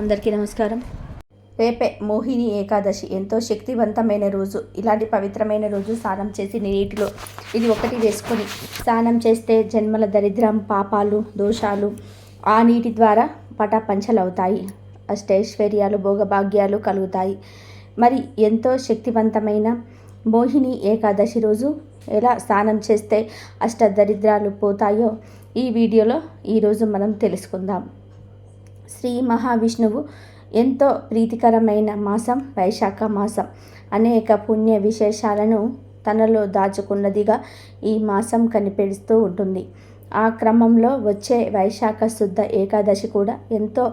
అందరికీ నమస్కారం. రేపే మోహిని ఏకాదశి ఎంతో శక్తివంతమైన రోజు. ఇలాంటి పవిత్రమైన రోజు స్నానం చేసి నీటిలో ఇది ఒకటి వేసుకొని స్నానం చేస్తే జన్మల దరిద్రం పాపాలు దోషాలు ఆ నీటి ద్వారా పటాపంచలవుతాయి అష్టైశ్వర్యాలు భోగభాగ్యాలు కలుగుతాయి. మరి ఎంతో శక్తివంతమైన మోహిని ఏకాదశి రోజు ఎలా స్నానం చేస్తే అష్ట దరిద్రాలు పోతాయో ఈ వీడియోలో ఈరోజు మనం తెలుసుకుందాం. శ్రీ మహావిష్ణువు ఎంతో ప్రీతికరమైన మాసం వైశాఖ మాసం. అనేక పుణ్య విశేషాలను తనలో దాచుకున్నదిగా ఈ మాసం కనిపెడుస్తూ ఉంటుంది. ఆ క్రమంలో వచ్చే వైశాఖ శుద్ధ ఏకాదశి కూడా ఎంతో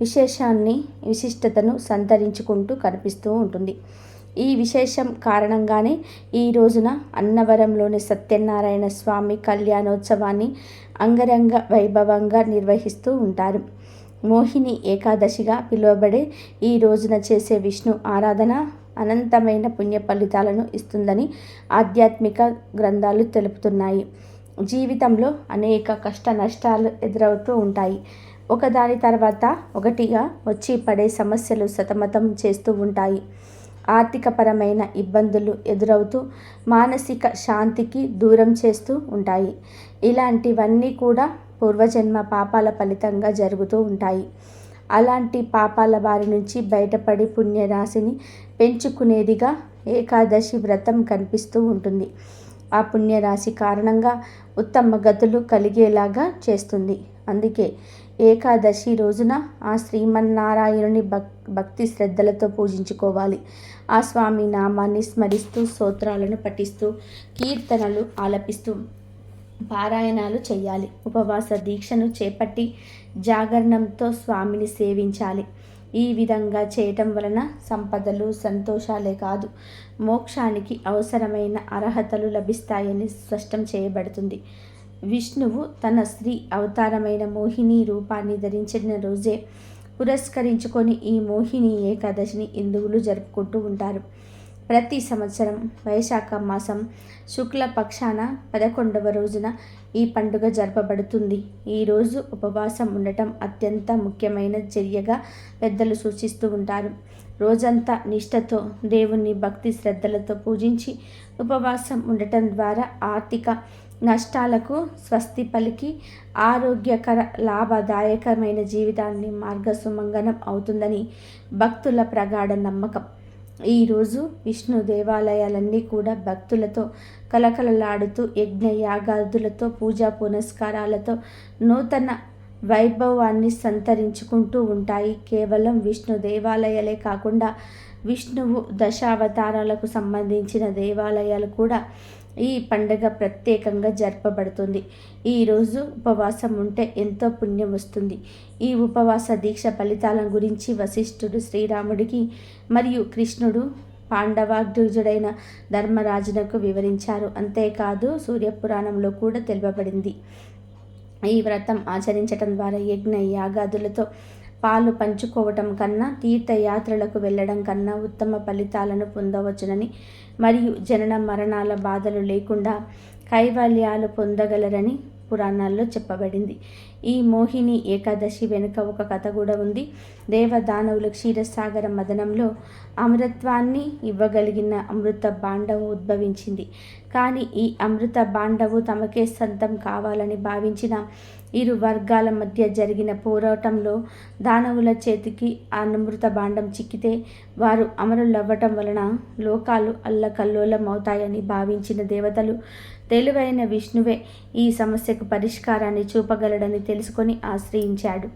విశేషాన్ని విశిష్టతను సంతరించుకుంటూ కనిపిస్తూ ఉంటుంది. ఈ విశేషం కారణంగానే ఈ రోజున అన్నవరంలోని సత్యనారాయణ స్వామి కళ్యాణోత్సవాన్ని అంగరంగ వైభవంగా నిర్వహిస్తూ ఉంటారు. మోహిని ఏకాదశిగా పిలువబడే ఈ రోజున చేసే విష్ణు ఆరాధన అనంతమైన పుణ్య ఫలితాలను ఇస్తుందని ఆధ్యాత్మిక గ్రంథాలు తెలుపుతున్నాయి. జీవితంలో అనేక కష్ట నష్టాలు ఎదురవుతూ ఉంటాయి. ఒకదాని తర్వాత ఒకటిగా వచ్చి పడే సమస్యలు సతమతం చేస్తూ ఉంటాయి. ఆర్థికపరమైన ఇబ్బందులు ఎదురవుతూ మానసిక శాంతికి దూరం చేస్తూ ఉంటాయి. ఇలాంటివన్నీ కూడా పూర్వజన్మ పాపాల ఫలితంగా జరుగుతూ ఉంటాయి. అలాంటి పాపాల బారి నుంచి బయటపడి పుణ్యరాశిని పెంచుకునేదిగా ఏకాదశి వ్రతం కనిపిస్తూ ఉంటుంది. ఆ పుణ్యరాశి కారణంగా ఉత్తమ గతులు కలిగేలాగా చేస్తుంది. అందుకే ఏకాదశి రోజున ఆ శ్రీమన్నారాయణుని భక్ భక్తి శ్రద్ధలతో పూజించుకోవాలి. ఆ స్వామి నామాన్ని స్మరిస్తూ స్తోత్రాలను పఠిస్తూ కీర్తనలు ఆలపిస్తూ పారాయణాలు చేయాలి ఉపవాస దీక్షను చేపట్టి జాగరణంతో స్వామిని సేవించాలి. ఈ విధంగా చేయటం వలన సంపదలు సంతోషాలే కాదు మోక్షానికి అవసరమైన అర్హతలు లభిస్తాయని స్పష్టం చేయబడుతుంది. విష్ణువు తన స్త్రీ అవతారమైన మోహిని రూపాన్ని ధరించిన రోజే పురస్కరించుకొని ఈ మోహిని ఏకాదశిని హిందువులు జరుపుకుంటూ ఉంటారు. ప్రతి సంవత్సరం వైశాఖ మాసం శుక్ల పక్షాన పదకొండవ రోజున ఈ పండుగ జరపబడుతుంది. ఈరోజు ఉపవాసం ఉండటం అత్యంత ముఖ్యమైన చర్యగా పెద్దలు సూచిస్తూ ఉంటారు. రోజంతా నిష్ఠతో దేవుణ్ణి భక్తి శ్రద్ధలతో పూజించి ఉపవాసం ఉండటం ద్వారా ఆర్థిక నష్టాలకు స్వస్తి పలికి ఆరోగ్యకర లాభదాయకమైన జీవితాన్ని మార్గసుమంగనం అవుతుందని భక్తుల ప్రగాఢ నమ్మకం. ఈరోజు విష్ణు దేవాలయాలన్నీ కూడా భక్తులతో కలకలలాడుతూ యజ్ఞ యాగాదులతో పూజా పునస్కారాలతో నూతన వైభవాన్ని సంతరించుకుంటూ ఉంటాయి. కేవలం విష్ణు దేవాలయాలే కాకుండా విష్ణువు దశావతారాలకు సంబంధించిన దేవాలయాలు కూడా ఈ పండుగ ప్రత్యేకంగా జరపబడుతుంది. ఈరోజు ఉపవాసం ఉంటే ఎంతో పుణ్యం వస్తుంది. ఈ ఉపవాస దీక్ష ఫలితాల గురించి వశిష్ఠుడు శ్రీరాముడికి మరియు కృష్ణుడు పాండవాగ్రజుడైన ధర్మరాజునకు వివరించారు. అంతేకాదు సూర్యపురాణంలో కూడా తెలుపబడింది. ఈ వ్రతం ఆచరించటం ద్వారా యజ్ఞ యాగాదులతో పాలు పంచుకోవటం కన్నా తీర్థయాత్రలకు వెళ్ళడం కన్నా ఉత్తమ ఫలితాలను పొందవచ్చునని మరియు జనన మరణాల బాధలు లేకుండా కైవల్యాలు పొందగలరని పురాణాల్లో చెప్పబడింది. ఈ మోహిని ఏకాదశి వెనుక ఒక కథ కూడా ఉంది. దేవదానవులు క్షీరసాగర మదనంలో అమృత్వాన్ని ఇవ్వగలిగిన అమృత బాండవు ఉద్భవించింది. కానీ ఈ అమృత బాండవు తమకే సొంతం కావాలని భావించిన ఇరు వర్గాల మధ్య జరిగిన పోరాటంలో దానవుల చేతికి ఆ అమృత బాండం చిక్కితే వారు అమరులవ్వటం వలన లోకాలు అల్లకల్లోలం అవుతాయని భావించిన దేవతలు తెలివైన విష్ణువే ఈ సమస్యకు పరిష్కారాన్ని చూపగలడని తెలుసుకొని ఆశ్రయించాడు.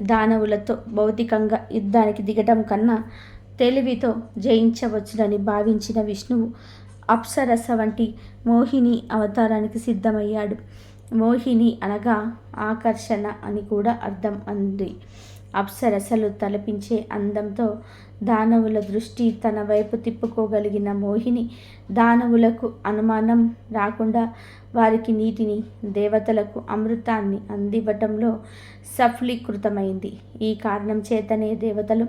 దానవులతో భౌతికంగా యుద్ధానికి దిగటం కన్నా తెలివితో జయించవచ్చునని భావించిన విష్ణువు అప్సరస వంటి మోహిని అవతారానికి సిద్ధమయ్యాడు. మోహిని అనగా ఆకర్షణ అని కూడా అర్థం అంది. అప్సరసలు తలపించే అందంతో దానవుల దృష్టి తన వైపు తిప్పుకోగలిగిన మోహిని దానవులకు అనుమానం రాకుండా వారికి నీటిని దేవతలకు అమృతాన్ని అందివ్వటంలో సఫలీకృతమైంది. ఈ కారణం చేతనే దేవతలు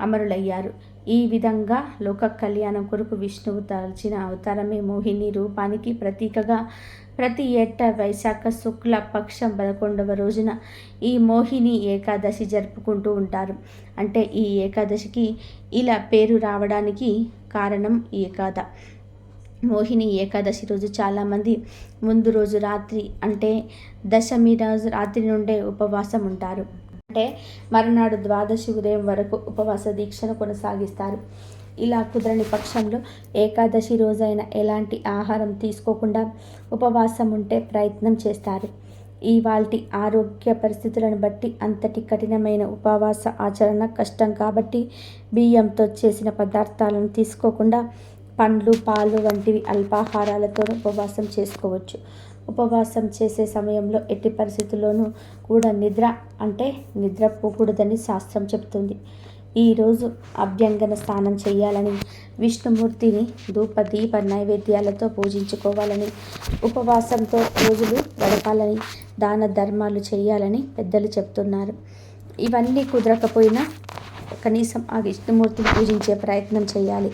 అమరులయ్యారు. ఈ విధంగా లోక కళ్యాణం కొరకు విష్ణువు తలచిన అవతారమే మోహిని రూపానికి ప్రతీకగా ప్రతి ఏటా వైశాఖ శుక్ల పక్షం పదకొండవ రోజున ఈ మోహిని ఏకాదశి జరుపుకుంటూ ఉంటారు. అంటే ఈ ఏకాదశికి ఇలా పేరు రావడానికి కారణం ఏకాద. మోహిని ఏకాదశి రోజు చాలామంది ముందు రోజు రాత్రి అంటే దశమి రోజు రాత్రి నుండే ఉపవాసం ఉంటారు. అంటే మరునాడు ద్వాదశి ఉదయం వరకు ఉపవాస దీక్షను కొనసాగిస్తారు. ఇలా కుదరని పక్షంలో ఏకాదశి రోజైన ఎలాంటి ఆహారం తీసుకోకుండా ఉపవాసం ఉంటే ప్రయత్నం చేస్తారు. ఈ వాటి ఆరోగ్య పరిస్థితులను బట్టి అంతటి కఠినమైన ఉపవాస ఆచరణ కష్టం కాబట్టి బియ్యంతో చేసిన పదార్థాలను తీసుకోకుండా పండ్లు పాలు వంటివి అల్పాహారాలతో ఉపవాసం చేసుకోవచ్చు. ఉపవాసం చేసే సమయంలో ఎట్టి పరిస్థితుల్లోనూ కూడా నిద్ర అంటే నిద్రపోకూడదని శాస్త్రం చెబుతుంది. ఈరోజు అభ్యంగన స్నానం చేయాలని విష్ణుమూర్తిని ధూప దీప నైవేద్యాలతో పూజించుకోవాలని ఉపవాసంతో రోజులు గడపాలని దాన ధర్మాలు చేయాలని పెద్దలు చెప్తున్నారు. ఇవన్నీ కుదరకపోయినా కనీసం ఆ విష్ణుమూర్తిని పూజించే ప్రయత్నం చేయాలి.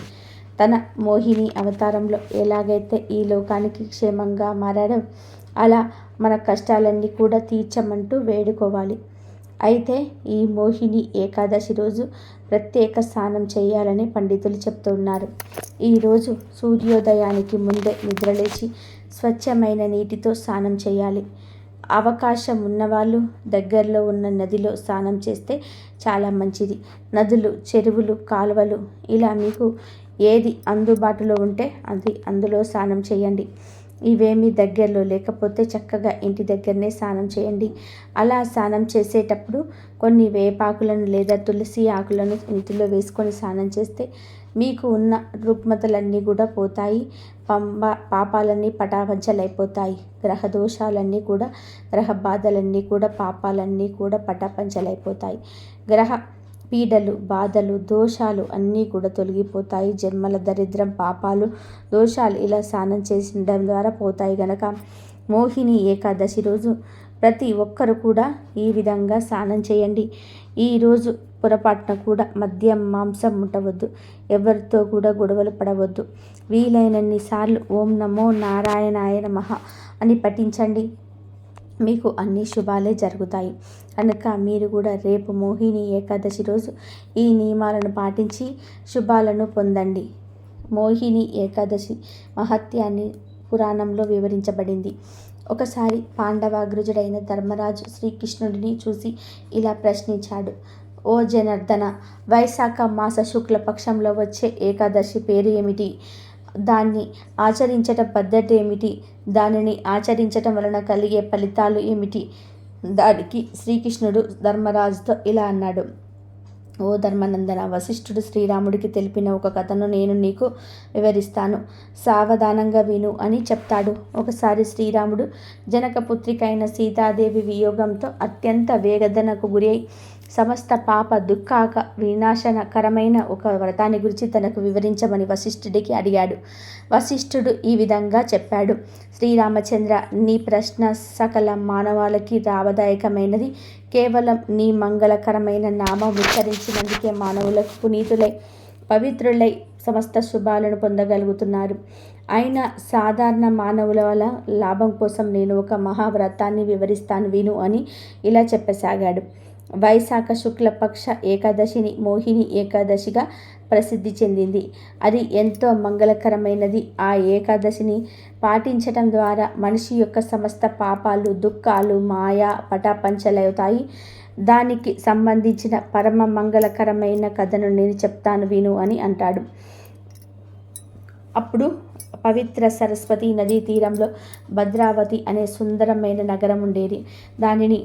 తన మోహిని అవతారంలో ఎలాగైతే ఈ లోకానికి క్షేమంగా మారడం అలా మన కష్టాలన్నీ కూడా తీర్చమంటూ వేడుకోవాలి. అయితే ఈ మోహిని ఏకాదశి రోజు ప్రత్యేక స్నానం చేయాలని పండితులు చెప్తున్నారు. ఈరోజు సూర్యోదయానికి ముందే నిద్రలేచి స్వచ్ఛమైన నీటితో స్నానం చేయాలి. అవకాశం ఉన్నవాళ్ళు దగ్గరలో ఉన్న నదిలో స్నానం చేస్తే చాలా మంచిది. నదులు చెరువులు కాలువలు ఇలా మీకు ఏది అందుబాటులో ఉంటే అది అందులో స్నానం చేయండి. ఇవేమీ దగ్గరలో లేకపోతే చక్కగా ఇంటి దగ్గరనే స్నానం చేయండి. అలా స్నానం చేసేటప్పుడు కొన్ని వేపాకులను లేదా తులసి ఆకులను ఇంటిలో వేసుకొని స్నానం చేస్తే మీకు ఉన్న రుగ్మతలన్నీ కూడా పోతాయి. పంబ పాపాలన్నీ పటాపంచలైపోతాయి. గ్రహ దోషాలన్నీ కూడా గ్రహ బాధలన్నీ కూడా పాపాలన్నీ కూడా పటాపంచలైపోతాయి. గ్రహ పీడలు బాధలు దోషాలు అన్నీ కూడా తొలగిపోతాయి. జన్మల దరిద్రం పాపాలు దోషాలు ఇలా స్నానం చేసడం ద్వారా పోతాయి గనక. మోహిని ఏకాదశి రోజు ప్రతి ఒక్కరు కూడా ఈ విధంగా స్నానం చేయండి. ఈరోజు పొరపాటున కూడా మద్యం మాంసం ముట్టవద్దు. ఎవరితో కూడా గొడవలు పడవద్దు. వీలైనన్ని సార్లు ఓం నమో నారాయణాయ నమః అని పఠించండి. మీకు అన్ని శుభాలే జరుగుతాయి. కనుక మీరు కూడా రేపు మోహిని ఏకాదశి రోజు ఈ నియమాలను పాటించి శుభాలను పొందండి. మోహిని ఏకాదశి మహత్యాన్ని పురాణంలో వివరించబడింది. ఒకసారి పాండవాగ్రజుడైన ధర్మరాజు శ్రీకృష్ణుడిని చూసి ఇలా ప్రశ్నించాడు. ఓ జనార్దన వైశాఖ మాస శుక్ల పక్షంలో వచ్చే ఏకాదశి పేరు ఏమిటి? దాన్ని ఆచరించటం పద్ధతి ఏమిటి? దానిని ఆచరించటం వలన కలిగే ఫలితాలు ఏమిటి? దానికి శ్రీకృష్ణుడు ధర్మరాజుతో ఇలా అన్నాడు. ఓ ధర్మనందన వశిష్ఠుడు శ్రీరాముడికి తెలిపిన ఒక కథను నేను నీకు వివరిస్తాను. సావధానంగా విను అని చెప్తాడు. ఒకసారి శ్రీరాముడు జనకపుత్రికైన సీతాదేవి వియోగంతో అత్యంత వేగదనకు గురై సమస్త పాప దుఃఖాక వినాశనకరమైన ఒక వ్రతాన్ని గురించి తనకు వివరించమని వశిష్ఠుడికి అడిగాడు. వశిష్ఠుడు ఈ విధంగా చెప్పాడు. శ్రీరామచంద్ర నీ ప్రశ్న సకల మానవాళికి లాభదాయకమైనది. కేవలం నీ మంగళకరమైన నామం ఉచ్చరించినందుకే మానవులకు పునీతులై పవిత్రులై సమస్త శుభాలను పొందగలుగుతున్నారు. అయినా సాధారణ మానవుల వల్ల లాభం కోసం నేను ఒక మహావ్రతాన్ని వివరిస్తాను విను అని ఇలా చెప్పసాగాడు. వైశాఖ శుక్లపక్ష ఏకాదశిని మోహిని ఏకాదశిగా ప్రసిద్ధి చెందింది. అది ఎంతో మంగళకరమైనది. ఆ ఏకాదశిని పాటించటం ద్వారా మనిషి యొక్క సమస్త పాపాలు దుఃఖాలు మాయ పటాపంచలవుతాయి. దానికి సంబంధించిన పరమ మంగళకరమైన కథను నేను చెప్తాను విను అని అంటాడు. అప్పుడు పవిత్ర సరస్వతి నదీ తీరంలో భద్రావతి అనే సుందరమైన నగరం ఉండేది. దానిని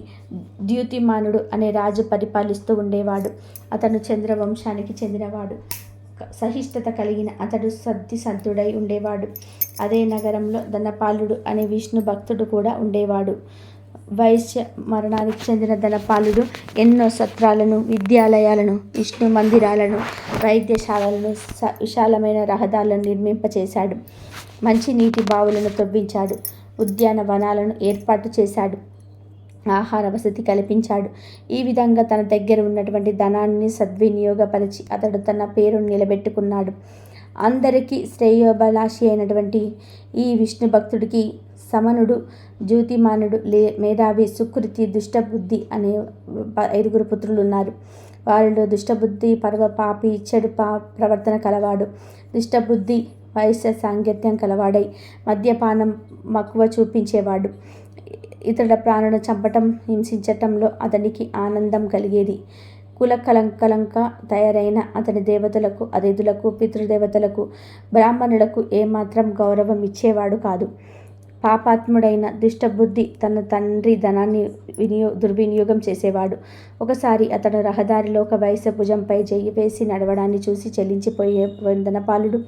ద్యుతిమానుడు అనే రాజు పరిపాలిస్తూ ఉండేవాడు. అతను చంద్రవంశానికి చెందినవాడు. సహిష్ఠత కలిగిన అతడు సద్ది సంతుడై ఉండేవాడు. అదే నగరంలో ధనపాలుడు అనే విష్ణు భక్తుడు కూడా ఉండేవాడు. వైశ్య మరణానికి చెందిన ధనపాలుడు ఎన్నో సత్రాలను విద్యాలయాలను విష్ణు మందిరాలను వైద్యశాలలను విశాలమైన రహదారులను నిర్మింపచేశాడు. మంచి నీటి బావులను తవ్వించాడు. ఉద్యానవనాలను ఏర్పాటు చేశాడు. ఆహార వసతి కల్పించాడు. ఈ విధంగా తన దగ్గర ఉన్నటువంటి ధనాన్ని సద్వినియోగపరిచి అతడు తన పేరును నిలబెట్టుకున్నాడు. అందరికీ శ్రేయోభిలాషి అయినటువంటి ఈ విష్ణు భక్తుడికి సమనుడు జ్యోతిమానుడు లే మేధావి సుకృతి దుష్టబుద్ధి అనే ఐదుగురు పుత్రులు ఉన్నారు వారిలో దుష్టబుద్ధి పర్వ పాపి చెడు పా ప్రవర్తన కలవాడు. దుష్టబుద్ధి వయస్సు సాంగత్యం కలవాడై మద్యపానం మక్కువ చూపించేవాడు. ఇతరుల ప్రాణులను చంపటం హింసించటంలో అతనికి ఆనందం కలిగేది. కులకలంకలంక తయారైన అతని దేవతలకు అతిథులకు పితృదేవతలకు బ్రాహ్మణులకు ఏమాత్రం గౌరవం ఇచ్చేవాడు కాదు. పాపాత్ముడైన దుష్టబుద్ధి తన తండ్రి ధనాన్ని వినియో దుర్వినియోగం చేసేవాడు. ఒకసారి అతను రహదారిలో ఒక వయసు భుజంపై చెయ్యి వేసి నడవడాన్ని చూసి చెల్లించిపోయే వందనపాలుడు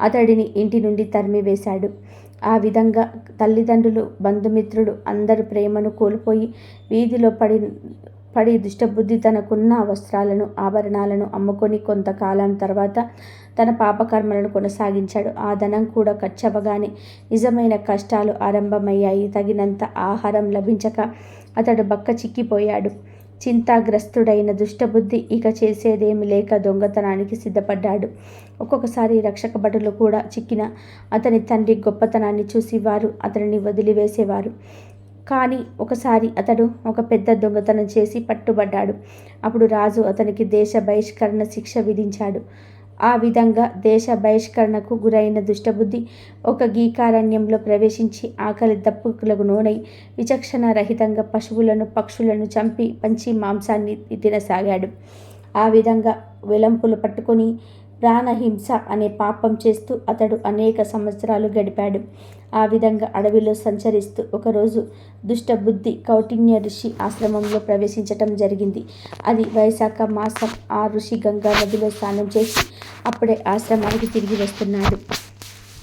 అతడిని ఇంటి నుండి తరిమివేశాడు ఆ విధంగా తల్లిదండ్రులు బంధుమిత్రులు అందరు ప్రేమను కోల్పోయి వీధిలో పడి పడి దుష్టబుద్ధి తనకున్న వస్త్రాలను ఆభరణాలను అమ్ముకొని కొంతకాలం తర్వాత తన పాపకర్మలను కొనసాగించాడు. ఆ ధనం కూడా ఖర్చవగానే నిజమైన కష్టాలు ఆరంభమయ్యాయి. తగినంత ఆహారం లభించక అతడు బక్క చిక్కిపోయాడు. చింతాగ్రస్తుడైన దుష్టబుద్ధి ఇక చేసేదేమి లేక దొంగతనానికి సిద్ధపడ్డాడు. ఒక్కొక్కసారి రక్షక భటులు కూడా చిక్కిన అతని తండ్రి గొప్పతనాన్ని చూసి వారు అతనిని వదిలివేసేవారు. కానీ ఒకసారి అతడు ఒక పెద్ద దొంగతనం చేసి పట్టుబడ్డాడు. అప్పుడు రాజు అతనికి దేశ బహిష్కరణ శిక్ష విధించాడు. ఆ విధంగా దేశ బహిష్కరణకు గురైన దుష్టబుద్ధి ఒక గీకారణ్యంలో ప్రవేశించి ఆకలి దప్పుకులకు నూనై విచక్షణ రహితంగా పశువులను పక్షులను చంపి పంచి మాంసాన్ని తినసాగాడు. ఆ విధంగా విలంపులు పట్టుకొని ప్రాణహింస అనే పాపం చేస్తూ అతడు అనేక సంవత్సరాలు గడిపాడు. ఆ విధంగా అడవిలో సంచరిస్తూ ఒకరోజు దుష్టబుద్ధి కౌటిన్య ఋషి ఆశ్రమంలో ప్రవేశించటం జరిగింది. అది వైశాఖ మాసం ఆ ఋషి గంగా నదిలో స్నానం చేసి అప్పుడే ఆశ్రమానికి తిరిగి వస్తున్నాడు.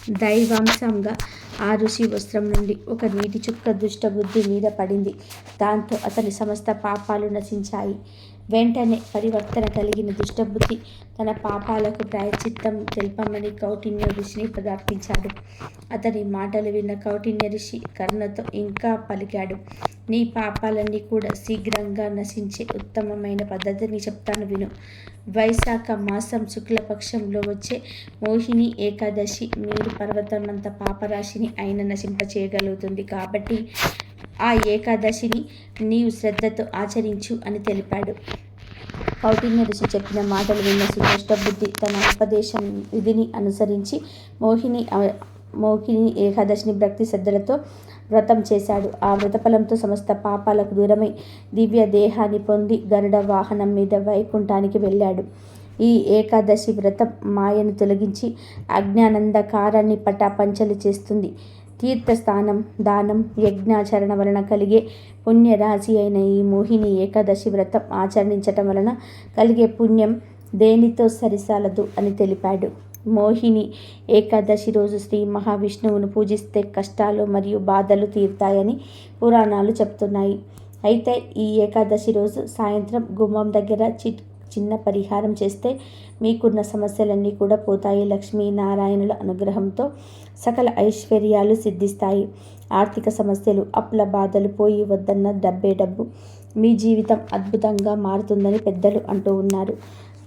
దైవాంశంగా ఆ ఋషి వస్త్రం నుండి ఒక నీటి చుక్క దుష్టబుద్ధి మీద పడింది. దాంతో అతని సమస్త పాపాలు నశించాయి. వెంటనే పరివర్తన కలిగిన దుష్టబుద్ధి తన పాపాలకు ప్రాయచిత్తం తెలపమని కౌటిన్య ఋషిని ప్రార్థించాడు అతని మాటలు విన్న కౌటిన్య ఋషి కర్ణతో ఇంకా పలికాడు. నీ పాపాలన్నీ కూడా శీఘ్రంగా నశించే ఉత్తమమైన పద్ధతిని చెప్తాను విను. వైశాఖ మాసం శుక్లపక్షంలో వచ్చే మోహిని ఏకాదశి మీరు పర్వతమంత పాపరాశిని అయిన నశింపచేయగలుగుతుంది కాబట్టి ఆ ఏకాదశిని నీవు శ్రద్ధతో ఆచరించు అని తెలిపాడు. కౌటిన్య ఋషి చెప్పిన మాటలు విన్న సుదృష్ట బుద్ధి తన ఉపదేశం విధిని అనుసరించి మోహిని మోహిని ఏకాదశిని భక్తి శ్రద్ధలతో వ్రతం చేశాడు. ఆ వ్రతఫలంతో సమస్త పాపాలకు దూరమై దివ్య దేహాన్ని పొంది గరుడ వాహనం మీద వైకుంఠానికి వెళ్ళాడు. ఈ ఏకాదశి వ్రతం మాయను తొలగించి అజ్ఞానందకారాన్ని పటాపంచలు చేస్తుంది. తీర్థస్థానం దానం యజ్ఞాచరణ వలన కలిగే పుణ్యరాశి అయిన ఈ మోహిని ఏకాదశి వ్రతం ఆచరించటం వలన కలిగే పుణ్యం దేనితో సరిసాలదు అని తెలిపాడు. మోహిని ఏకాదశి రోజు శ్రీ మహావిష్ణువును పూజిస్తే కష్టాలు మరియు బాధలు తీరుతాయని పురాణాలు చెప్తున్నాయి అయితే ఈ ఏకాదశి రోజు సాయంత్రం గుమ్మం దగ్గర చిట్ చిన్న పరిహారం చేస్తే మీకున్న సమస్యలన్నీ కూడా పోతాయి. లక్ష్మీనారాయణుల అనుగ్రహంతో సకల ఐశ్వర్యాలు సిద్ధిస్తాయి. ఆర్థిక సమస్యలు అప్పుల బాధలు పోయి వద్దన్న డబ్బే డబ్బు మీ జీవితం అద్భుతంగా మారుతుందని పెద్దలు అంటూ ఉన్నారు.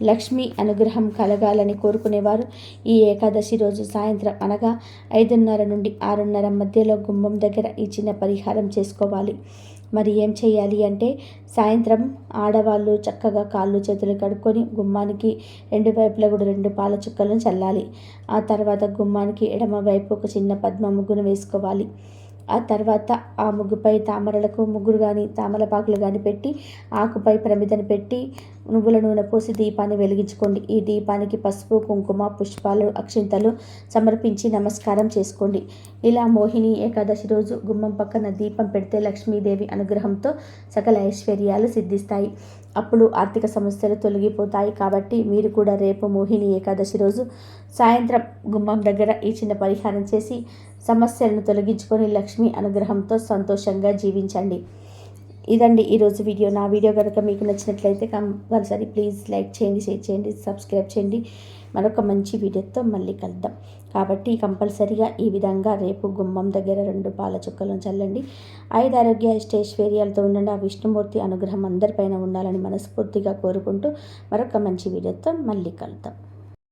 లక్ష్మి అనుగ్రహం కలగాలని కోరుకునేవారు. ఈ ఏకాదశి రోజు సాయంత్రం అనగా ఐదున్నర నుండి ఆరున్నర మధ్యలో గుమ్మం దగ్గర ఈ చిన్న పరిహారం చేసుకోవాలి. మరి ఏం చేయాలి అంటే సాయంత్రం ఆడవాళ్ళు చక్కగా కాళ్ళు చేతులు కడుక్కొని గుమ్మానికి రెండు వైపులా కూడా రెండు పాల చుక్కలను చల్లాలి. ఆ తర్వాత గుమ్మానికి ఎడమ వైపు ఒక చిన్న పద్మ ముగ్గును వేసుకోవాలి. ఆ తర్వాత ఆ ముగ్గుపై తామరలకు ముగ్గురు కానీ తామలపాకులు కానీ పెట్టి ఆకుపై ప్రమిదను పెట్టి నువ్వుల నూనె పోసి దీపాన్ని వెలిగించుకోండి. ఈ దీపానికి పసుపు కుంకుమ పుష్పాలు అక్షింతలు సమర్పించి నమస్కారం చేసుకోండి. ఇలా మోహిని ఏకాదశి రోజు గుమ్మం పక్కన దీపం పెడితే లక్ష్మీదేవి అనుగ్రహంతో సకల ఐశ్వర్యాలు సిద్ధిస్తాయి. అప్పుడు ఆర్థిక సమస్యలు తొలగిపోతాయి. కాబట్టి మీరు కూడా రేపు మోహిని ఏకాదశి రోజు సాయంత్రం గుమ్మం దగ్గర ఈ చిన్న పరిహారం చేసి సమస్యలను తొలగించుకొని లక్ష్మి అనుగ్రహంతో సంతోషంగా జీవించండి. ఇదండి ఈరోజు వీడియో. నా వీడియో కనుక మీకు నచ్చినట్లయితే కంపల్సరీ ప్లీజ్ లైక్ చేయండి షేర్ చేయండి సబ్స్క్రైబ్ చేయండి. మరొక మంచి వీడియోతో మళ్ళీ కలుద్దాం. కాబట్టి కంపల్సరిగా ఈ విధంగా రేపు గుమ్మం దగ్గర రెండు పాల చుక్కలను చల్లండి. ఐదు ఆరోగ్య ఐశ్వర్యాలతో ఉండండి. ఆ విష్ణుమూర్తి అనుగ్రహం అందరిపైన ఉండాలని మనస్ఫూర్తిగా కోరుకుంటూ మరొక మంచి వీడియోతో మళ్ళీ కలుద్దాం.